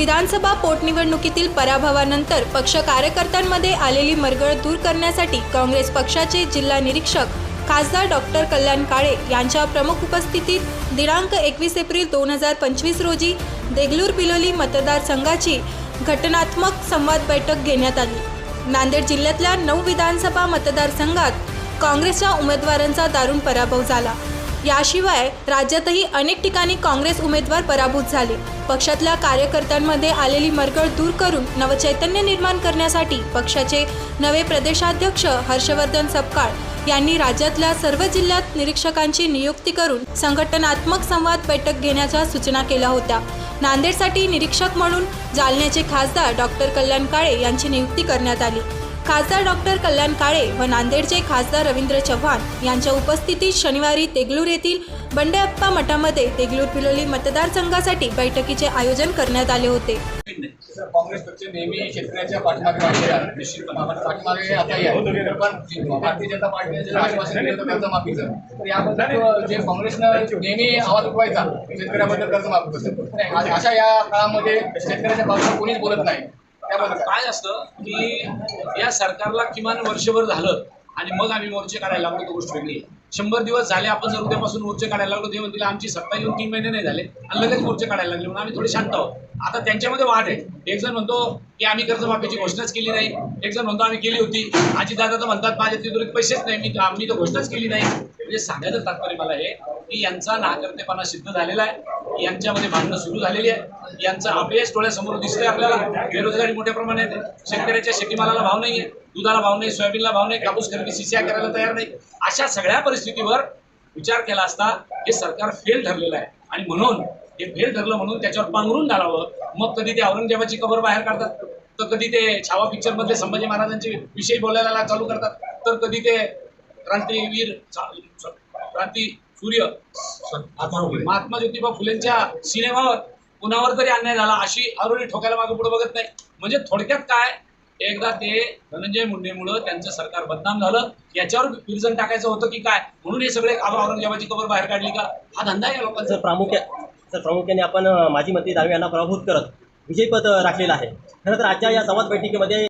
विधानसभा पोटनिवडणुकीतील पराभवानंतर पक्ष कार्यकर्त्यांमध्ये आलेली मरगळ दूर करण्यासाठी काँग्रेस पक्षाचे जिल्हा निरीक्षक खासदार डॉक्टर कल्याण काळे यांच्या प्रमुख उपस्थितीत दिनांक एकवीस एप्रिल दोन हजार पंचवीस रोजी देगलूर बिलोली मतदारसंघाची घटनात्मक संवाद बैठक घेण्यात आली. नांदेड जिल्ह्यातल्या नऊ विधानसभा मतदारसंघात काँग्रेसच्या उमेदवारांचा दारुण पराभव झाला. याशिवाय राज्यातही अनेक ठिकाणी काँग्रेस उमेदवार पराभूत झाले. पक्षातल्या कार्यकर्त्यांमध्ये आलेली मरगळ दूर करून नवचैतन्य निर्माण करण्यासाठी पक्षाचे नवे प्रदेशाध्यक्ष हर्षवर्धन सपकाळ यांनी राज्यातल्या सर्व जिल्ह्यात निरीक्षकांची नियुक्ती करून संघटनात्मक संवाद बैठक घेण्याच्या सूचना केल्या होत्या. नांदेडसाठी निरीक्षक म्हणून जालन्याचे खासदार डॉक्टर कल्याण काळे यांची नियुक्ती करण्यात आली. खासदार डॉक्टर कल्याण काळे व नांदेडचे खासदार रवींद्र चव्हाण यांच्या उपस्थितीत शनिवारी तेगलूर येथील बंडेअप्पा मठामध्ये तेगलूर पिलोली मतदारसंघासाठी बैठकीचे आयोजन करण्यात आले होते. काँग्रेस पक्ष नेहमी शेतकऱ्याच्या पाठीमागे निश्चितपणे पाठीमागे आता आहे पण भारतीय जनता पार्टीने जे आश्वासन दिलं होतं कर्जमाफीचं तर याबद्दल जे काँग्रेसनं नेहमी आवाज उठवायचा शेतकऱ्याबद्दल कर्जमाफी आणि अशा या काळामध्ये शेतकऱ्याच्या बाजूला कोणीच बोलत नाही. काय? काय असतं की या सरकारला किमान वर्षभर झालं आणि मग आम्ही मोर्चे काढायला लागलो तो गोष्ट वेगळी. शंभर दिवस झाले आपण जर उद्यापासून मोर्चे काढायला लागलो ते म्हणतील आमची सत्ता येऊन तीन महिने नाही झाले आणि लगेच मोर्चे काढायला लागले म्हणून आम्ही थोडे शांत आहोत. आता त्यांच्यामध्ये वाट आहे. एक जण म्हणतो की आम्ही कर्जमाफीची घोषणाच केली नाही. एक जण म्हणतो आम्ही केली होती. आजी दादा तर म्हणतात माझ्या तिथून पैसेच नाही. मी आम्ही तर घोषणाच केली नाही. म्हणजे सांगायचं तात्पर्य मला हे की यांचा नाकर्तेपणा सिद्ध झालेला आहे. यांच्यामध्ये भांडणं सुरू झालेली आहे. यांचं अपयश डोळ्यासमोर दिसतंय आपल्याला. बेरोजगारी मोठ्या प्रमाणात आहे शेतकऱ्याच्या शेतीमालाला भाव नाहीये. दुधाला भाव नाही सोयाबीनला भाव नाही कापूस खरेदी सीसीआय करायला तयार नाही. अशा सगळ्या परिस्थितीवर विचार केला असता हे सरकार फेल ठरलेलं आहे. आणि म्हणून हे फेल ठरलं म्हणून त्याच्यावर पांघरून घालावं. मग कधी ते औरंगजेबाची कबर बाहेर काढतात. तर कधी ते छावा पिक्चरमध्ये संभाजी महाराजांचे विषय बोलायला चालू करतात. तर कधी ते क्रांतीवीर क्रांती सूर्य महात्मा ज्योतिबा फुलेंच्या सिनेमावर कुणावर तरी अन्याय झाला अशी आरोळी ठोकायला मागे पुढे बघत नाही. म्हणजे थोडक्यात काय? एकदा ते धनंजय मुंडेमुळं त्यांचं सरकार बदनाम झालं. याच्यावर विरजन टाकायचं होतं की काय? म्हणून हे सगळे आबा औरंगजेबाची कबर बाहेर काढली का? हा धंदा आहे या लोकांचा. प्रामुख्या सर प्रामुख्याने आपण माजी मंत्री दानवे यांना पराभूत करत विजयपद राखलेलं आहे. खरं तर आजच्या या संवाद बैठकीमध्ये